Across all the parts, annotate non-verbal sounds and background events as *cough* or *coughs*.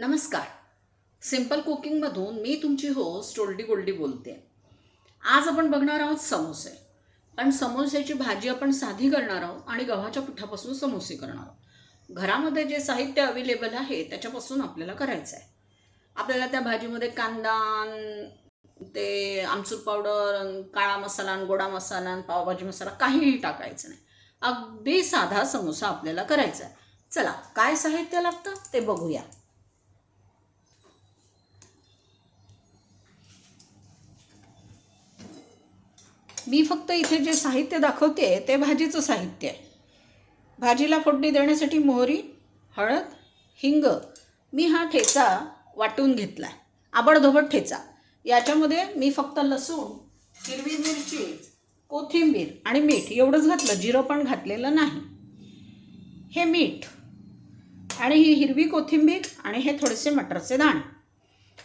नमस्कार. सिंपल कुकिंगमधून मी तुमची होस्ट ओल्डी गोल्डी बोलते. आज आपण बघणार आहोत समोसे. पण समोस्याची भाजी आपण साधी करणार आहोत आणि गव्हाच्या पिठापासून समोसे करणार आहोत. घरामध्ये जे साहित्य अवेलेबल आहे त्याच्यापासून आपल्याला करायचं आहे. आपल्याला त्या भाजीमध्ये कांदा ते आमचूर पावडर काळा मसाला गोडा मसाला पावभाजी मसाला काहीही टाकायचं नाही. अगदी साधा समोसा आपल्याला करायचा आहे. चला काय साहित्य लागतं ते बघूया. मी फक्त इथे जे साहित्य दाखवते ते भाजीचं साहित्य आहे. भाजीला फोडणी देण्यासाठी मोहरी हळद हिंग मी हा ठेचा वाटून घेतला आहे. आबडधोबड ठेचा. याच्यामध्ये मी फक्त लसूण हिरवी मिरची कोथिंबीर आणि मीठ एवढंच घातलं जिरं पण घातलेलं नाही. हे मीठ आणि ही हिरवी कोथिंबीर आणि हे थोडेसे मटरचे दाणे.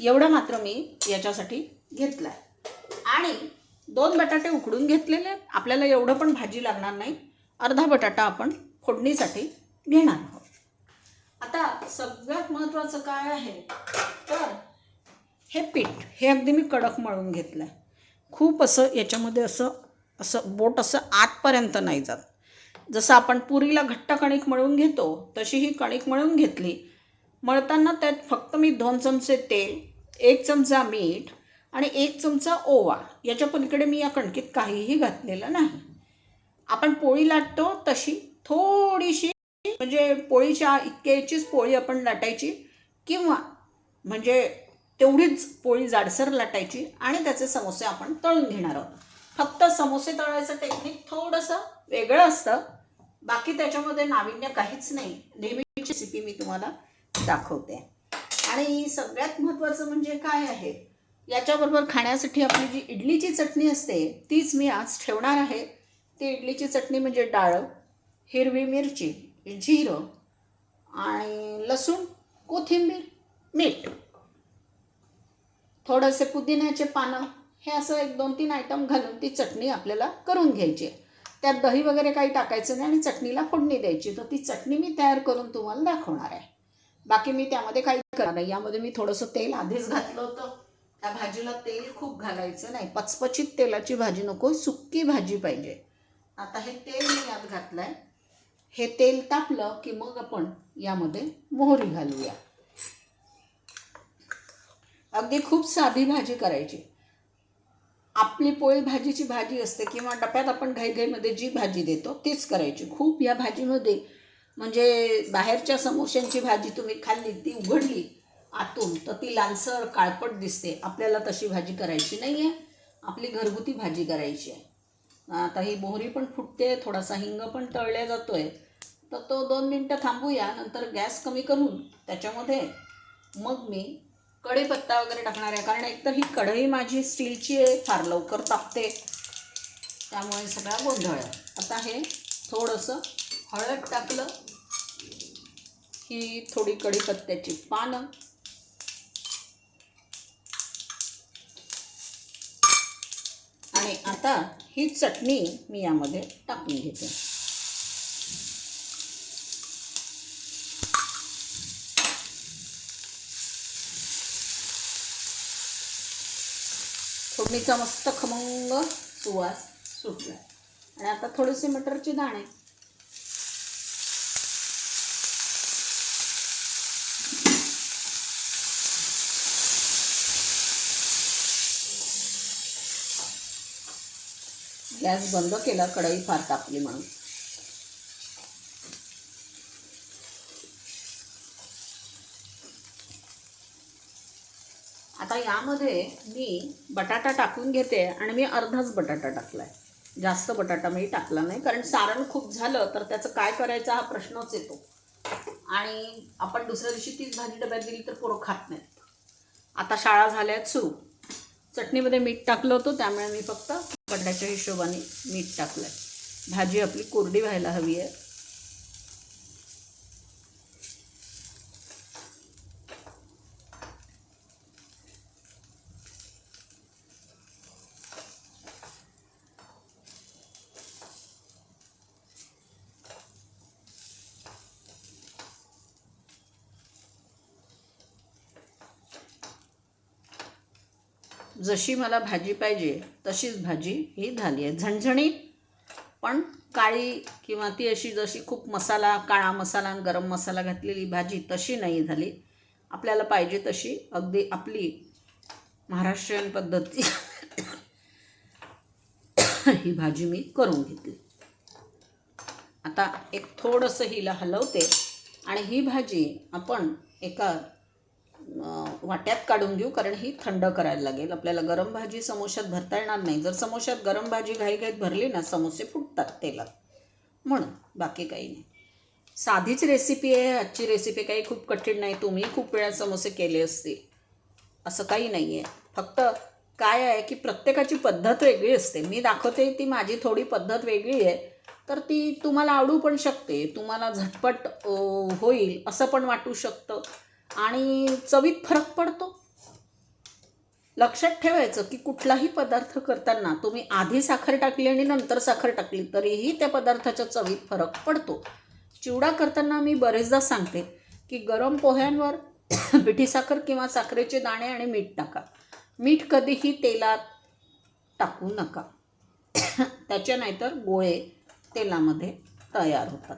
एवढं मात्र मी याच्यासाठी घेतलं आहे आणि दोन बटाटे उकडून घेतलेले आहेत. आपल्याला एवढं पण भाजी लागणार नाही. अर्धा बटाटा आपण फोडणीसाठी घेणार आहोत. आता सगळ्यात महत्त्वाचं काय आहे? तर हे पीठ हे अगदी मी कडक मळून घेतलं आहे खूप असं याच्यामध्ये असं असं बोट असं आतपर्यंत नाही जात. जसं आपण पुरीला घट्ट कणिक मळून घेतो तशी ही कणिक मळून घेतली. मळताना त्यात फक्त मी दोन चमचे तेल एक चमचा मीठ आणि एक चमचा ओवा याच्या पलीकडे मी या कणकीत काहीही घातलेलं नाही. आपण पोळी लाटतो तशी थोडीशी म्हणजे पोळीच्या इतक्याचीच पोळी आपण लाटायची किंवा म्हणजे तेवढीच पोळी जाडसर लाटायची आणि त्याचे समोसे आपण तळून घेणार आहोत. फक्त समोसे तळायचं टेक्निक थोडंसं वेगळं असतं. बाकी त्याच्यामध्ये नाविन्य काहीच नाही. नेहमीची रेसिपी मी तुम्हाला दाखवते. आणि सगळ्यात महत्त्वाचं म्हणजे काय आहे? याच्याबरोबर खाण्यासाठी आपली जी इडलीची चटणी असते तीच मी आज ठेवणार आहे. ती इडलीची चटणी म्हणजे डाळ हिरवी मिरची जिरं आणि लसूण कोथिंबीर मीठ. थोडंसे पुदिन्याचे पानं हे असं एक दोन तीन आयटम घालून ती चटणी आपल्याला करून घ्यायची आहे. त्यात दही वगैरे काही टाकायचं नाही आणि चटणीला फोडणी द्यायची. तर ती चटणी मी तयार करून तुम्हाला दाखवणार आहे. बाकी मी त्यामध्ये काही करणार नाही. यामध्ये मी थोडंसं तेल आधीच घातलं होतं. त्या भाजीला तेल खूप घालायचं नाही. पचपचित तेलाची भाजी नको सुक्की भाजी पाहिजे. आता हे तेल मी यात घातलं आहे हे तेल तापलं की मग आपण यामध्ये मोहरी घालूया. अगदी खूप साधी भाजी करायची. आपली पोळी भाजीची भाजी असते किंवा डब्यात आपण घाईघाईमध्ये जी भाजी देतो तीच करायची. खूप या भाजीमध्ये म्हणजे बाहेरच्या समोश्यांची भाजी तुम्ही खाल्ली ती उघडली आतून. तर ती लालसर काळपट दिसते. आपल्याला तशी भाजी करायची नाही आहे आपली घरगुती भाजी करायची आहे. आता ही मोहरी पण फुटते थोडासा हिंग पण तळल्या जातो आहे तर तो दोन मिनटं थांबूया नंतर गॅस कमी करून त्याच्यामध्ये मग मी कढीपत्ता वगैरे टाकणार आहे. कारण एकतर ही कढई माझी स्टीलची आहे फार लवकर तापते. त्यामुळे सगळा गोंधळ आहे. आता हे थोडंसं हळद टाकलं. ही थोडी कढीपत्त्याची पानं. आणि आता ही चटणी मी यामध्ये टाकून घेते. फोडणीचा मस्त खमंग सुवास सुटला. आणि आता थोडेसे मटरचे दाणे. गॅस बंद केला कढई फार तापली म्हणून. आता यामध्ये मी बटाटा टाकून घेते आणि मी अर्धाच बटाटा टाकला आहे जास्त बटाटा मी टाकला नाही कारण सारण खूप झालं तर त्याचं काय करायचं हा प्रश्नच येतो. आणि आपण दुसऱ्या दिवशी तीच भाजी डब्यात दिली तर पोरं खात नाहीत. आता शाळा झाल्यात सुरू. चटणीमध्ये मीठ टाकलं होतं त्यामुळे मी फक्त कडाच्या हिशोबाने मीठ टाकलं आहे भाजी आपली कोरडी व्हायला हवी आहे. जशी मला भाजी पाहिजे तशीच भाजी ही झाली आहे. झणझणीत पण काळी किंवा ती अशी जशी खूप मसाला काळा मसाला आणि गरम मसाला घातलेली भाजी तशी नाही झाली. आपल्याला पाहिजे तशी अगदी आपली महाराष्ट्रीयन पद्धती. ही भाजी मी करून घेतली. आता एक थोडंसं हिला हलवते आणि ही भाजी आपण एका वाट्यात काढून घेऊ कारण ही थंड करायला लागेल. आपल्याला गरम भाजी समोशात भरता येणार नाही. जर समोशात गरम भाजी घाईघाईत भरली ना समोसे फुटतात तेलात. म्हणून बाकी काही नाही. साधीच रेसिपी आहे आजची रेसिपी काही खूप कठीण नाही. तुम्ही खूप वेळा समोसे केले असते असं काही नाही आहे फक्त काय आहे की प्रत्येकाची पद्धत वेगळी असते. मी दाखवते ती माझी थोडी पद्धत वेगळी आहे. तर ती तुम्हाला आवडू पण शकते. तुम्हाला झटपट होईल असं पण वाटू शकतं. आणि चवीत फरक पडतो. लक्षात ठेवायचं की कुठलाही पदार्थ करताना तुम्ही आधी साखर टाकली आणि नंतर साखर टाकली तरीही त्या पदार्थाच्या चवीत फरक पडतो. चिवडा करताना मी बरेचदा सांगते की गरम पोह्यांवर *coughs* पिठी साखर किंवा साखरेचे दाणे आणि मीठ टाका. मीठ कधीही तेलात टाकू नका. *coughs* त्याच्या नाहीतर गोळे तेलामध्ये तयार होतात.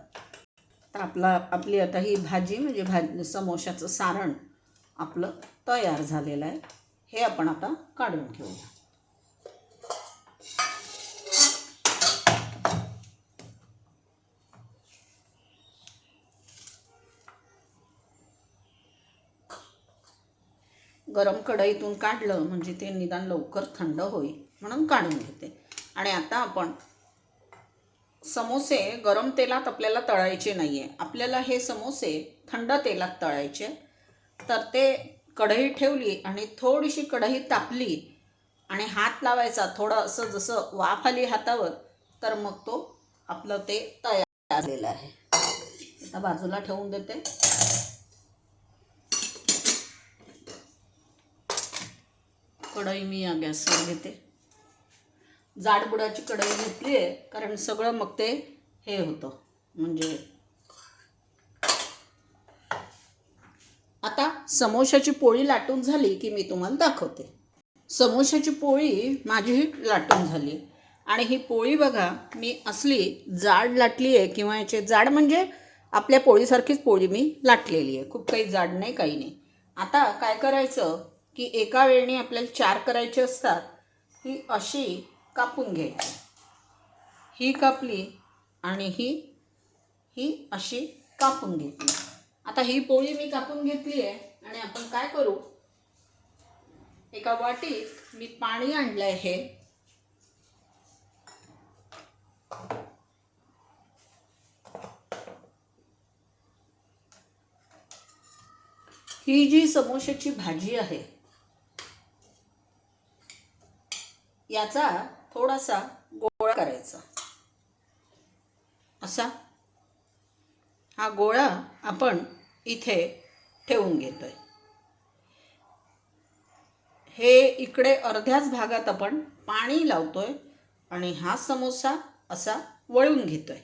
तर आपला आपली आता ही भाजी म्हणजे भाजी समोशाचं सारण आपलं तयार झालेलं आहे. हे आपण आता काढून घेऊया. गरम कढईतून काढलं म्हणजे ते निदान लवकर थंड होईल म्हणून काढून घेते. आणि आता आपण समोसे गरम तेलात आपल्याला तळायचे नाही आहे आपल्याला हे समोसे थंड तेलात तळायचे. तर ते कढई ठेवली आणि थोडीशी कढई तापली आणि हात लावायचा थोडं असं जसं वाफ आली हातावर तर मग तो आपलं ते तयार झालेलं आहे. आता बाजूला ठेवून देते. कढई मी या गॅसवर घेते. जाडबुडाची कढई घेतली आहे कारण सगळं मग ते हे होतं. म्हणजे आता समोशाची पोळी लाटून झाली की मी तुम्हाला दाखवते. समोशाची पोळी माझी लाटून झाली. आणि ही पोळी बघा मी असली जाड लाटली आहे किंवा याचे जाड म्हणजे आपल्या पोळीसारखीच पोळी मी लाटलेली आहे. खूप काही जाड नाही काही नाही. आता काय करायचं की एका वेळी आपल्याला चार करायचे असतात. ही अशी कापून घ्यायची. ही कापली आणि ही ही अशी कापून घेतली. आता ही पोळी मी कापून घेतली आहे आणि आपण काय करू? एका वाटीत मी पाणी आणलं आहे ही जी समोशाची भाजी आहे याचा थोडासा गोळा करायचा. असा हा गोळा आपण इथे ठेवून घेतोय. हे इकडे अर्ध्याच भागात आपण पाणी लावतोय आणि हा समोसा असा वळून घेतोय.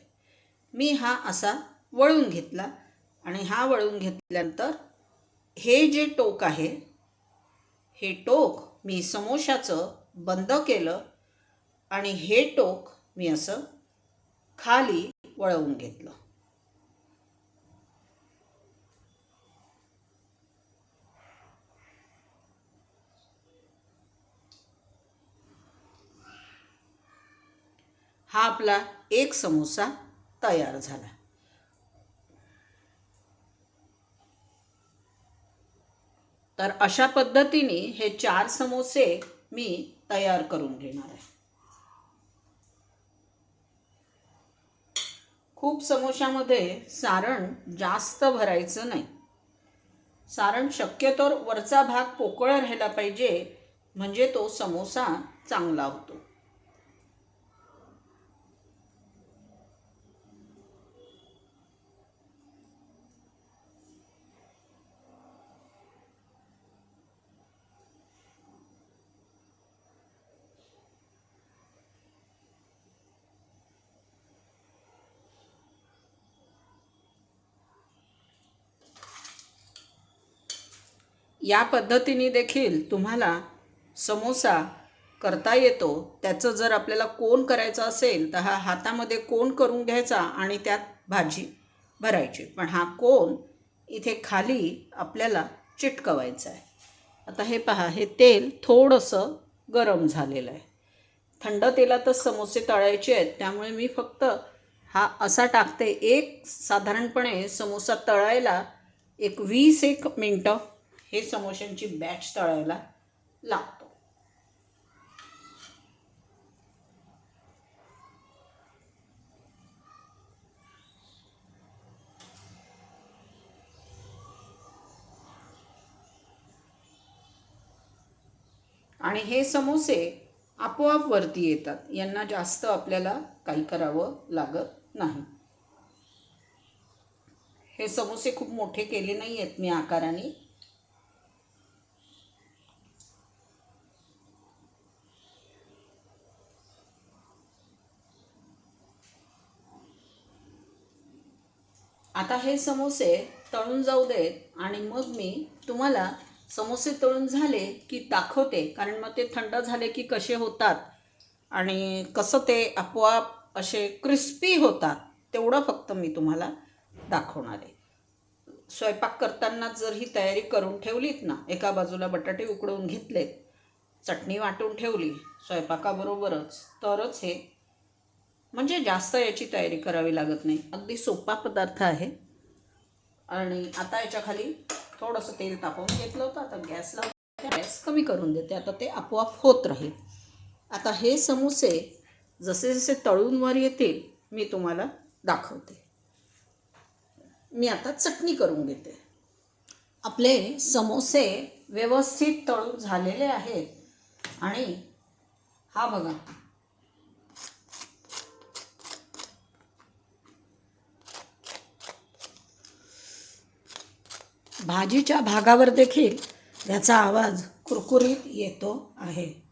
मी हा असा वळून घेतला आणि हा वळून घेतल्यानंतर हे जे टोक आहे हे टोक मी समोशाचं बंद केलं आणि हे टोक मी असं खाली वळवून घेतलं. हा आपला एक समोसा तयार झाला. तर अशा पद्धतीने हे चार समोसे मी तयार करून घेणार आहे. खूप समोशामध्ये सारण जास्त भरायचं नाही. सारण शक्यतोर वरचा भाग पोकळ राहायला पाहिजे म्हणजे तो समोसा चांगला होतो. या पद्धतीने देखील तुम्हाला समोसा करता येतो. त्याचं जर आपल्याला कोण करायचं असेल तर हा हातामध्ये कोण करून घ्यायचा आणि त्यात भाजी भरायची. पण हा कोण इथे खाली आपल्याला चिटकवायचा आहे. आता हे पहा हे तेल थोडंसं गरम झालेलं आहे. थंड तेलातच समोसे तळायचे आहेत त्यामुळे मी फक्त हा असा टाकते. एक साधारणपणे समोसा तळायला एक वीस एक मिनटं हे समोश्यांची बॅच तळायला लागतो. आणि हे समोसे आपोआप वरती येतात. यांना जास्त आपल्याला काही करावं लागत नाही. हे समोसे खूप मोठे केले नाही आहेत मी आकाराने. आता हे समोसे तळून जाऊ देत आणि मग मी तुम्हाला समोसे तळून झाले की दाखवते कारण मग ते थंड झाले की कसे होतात आणि कसं ते आपोआप असे क्रिस्पी होतात तेवढं फक्त मी तुम्हाला दाखवणार आहे. स्वयंपाक करताना जर ही तयारी करून ठेवलीत ना एका बाजूला बटाटे उकडवून घेतलेत चटणी वाटून ठेवली स्वयंपाकाबरोबरच तरच हे म्हणजे जास्त याची तयारी करावी लागत नाही. अगदी सोपा पदार्थ आहे. आणि आता याच्याखाली थोडंसं तेल तापवून घेतलं होतं. आता गॅस लावून गॅस कमी करून देते. आता ते आपोआप होत राहील. आता हे समोसे जसे जसे तळून वर येतील मी तुम्हाला दाखवते. मी आता चटणी करून घेते. आपले समोसे व्यवस्थित तळून झालेले आहेत. आणि हा बघा. भाजीच्या भागावर देखील याचा आवाज कुरकुरीत येतो आहे.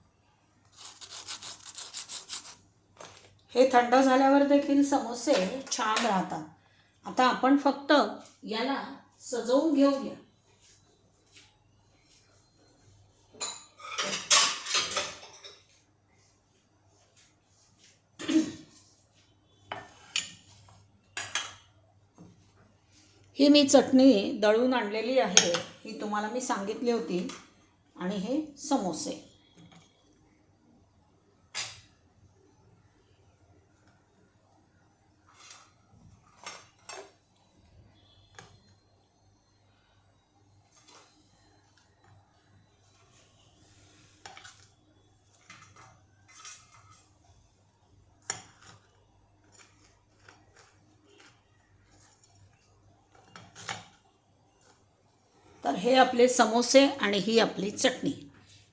हे थंड झाल्यावर देखील समोसे छान राहतात. आता आपण फक्त याला सजवून घेऊया. ही मी चटणी दळून आणलेली आहे. ही तुम्हाला मी सांगितली होती. आणि हे समोसे तर हे आपले समोसे आणि ही आपली चटणी.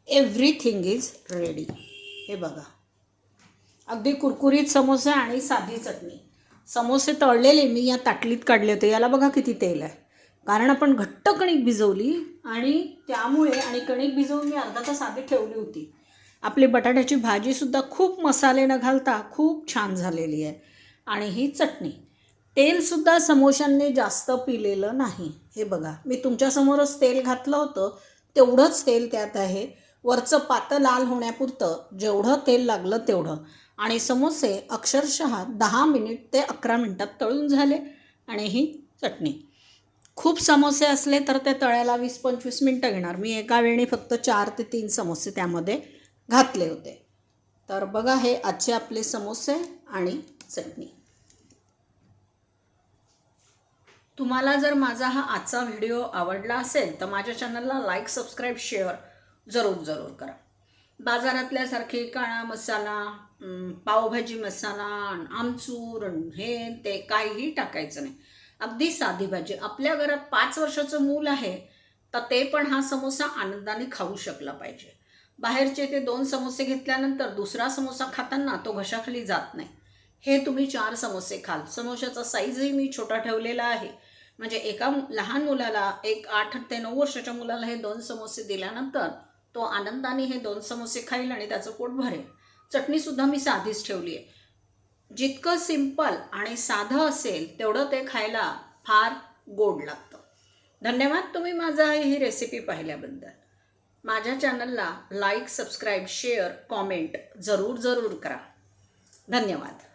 एव्हरीथिंग इज रेडी हे बघा. अगदी कुरकुरीत समोसे आणि साधी चटणी. समोसे तळलेले मी या ताटलीत काढले होते. याला बघा किती तेल आहे. कारण आपण घट्ट कणिक भिजवली आणि त्यामुळे आणि कणिक भिजवून मी अर्धा तास आधी ठेवली होती. आपली बटाट्याची भाजीसुद्धा खूप मसाले न घालता खूप छान झालेली आहे. आणि ही चटणी. तेलसुद्धा समोशांनी जास्त पिलेलं नाही. हे बघा मी तुमच्यासमोरच तेल घातलं होतं तेवढंच तेल त्यात आहे. वरचं पातं लाल होण्यापुरतं जेवढं तेल लागलं तेवढं. आणि समोसे अक्षरशः दहा मिनिट ते अकरा मिनटात तळून झाले आणि ही चटणी. खूप समोसे असले तर ते तळायला वीस पंचवीस मिनटं घेणार. मी एका वेळी फक्त चार ते तीन समोसे त्यामध्ये घातले होते. तर बघा हे आजचे आपले समोसे आणि चटणी. तुम्हाला जर माझा हा आजचा व्हिडिओ आवडला असेल तर माझ्या चॅनलला लाईक सबस्क्राईब शेअर जरूर जरूर करा. बाजारातल्यासारखे काळा मसाला पावभाजी मसाला आमचूर हे ते काहीही टाकायचं नाही. अगदी साधी भाजी. आपल्या घरात पाच वर्षाचं मूल आहे तर ते पण हा समोसा आनंदाने खाऊ शकला पाहिजे. बाहेरचे ते दोन समोसे घेतल्यानंतर दुसरा समोसा खाताना तो घशाखाली जात नाही. हे तुम्ही चार समोसे खाल. समोशाचा साईजही मी छोटा ठेवलेला आहे. म्हणजे एका लहान मुलाला एक आठ ते नऊ वर्षाच्या मुलाला हे दोन समोसे दिल्यानंतर तो आनंदाने हे दोन समोसे खाईल आणि त्याचं पोट भरेल. चटणीसुद्धा मी साधीच ठेवली आहे. जितकं सिंपल आणि साधं असेल तेवढं ते खायला फार गोड लागतं. धन्यवाद तुम्ही माझा ही रेसिपी पाहिल्याबद्दल. माझ्या चॅनलला लाईक सबस्क्राईब शेअर कॉमेंट जरूर जरूर करा. धन्यवाद.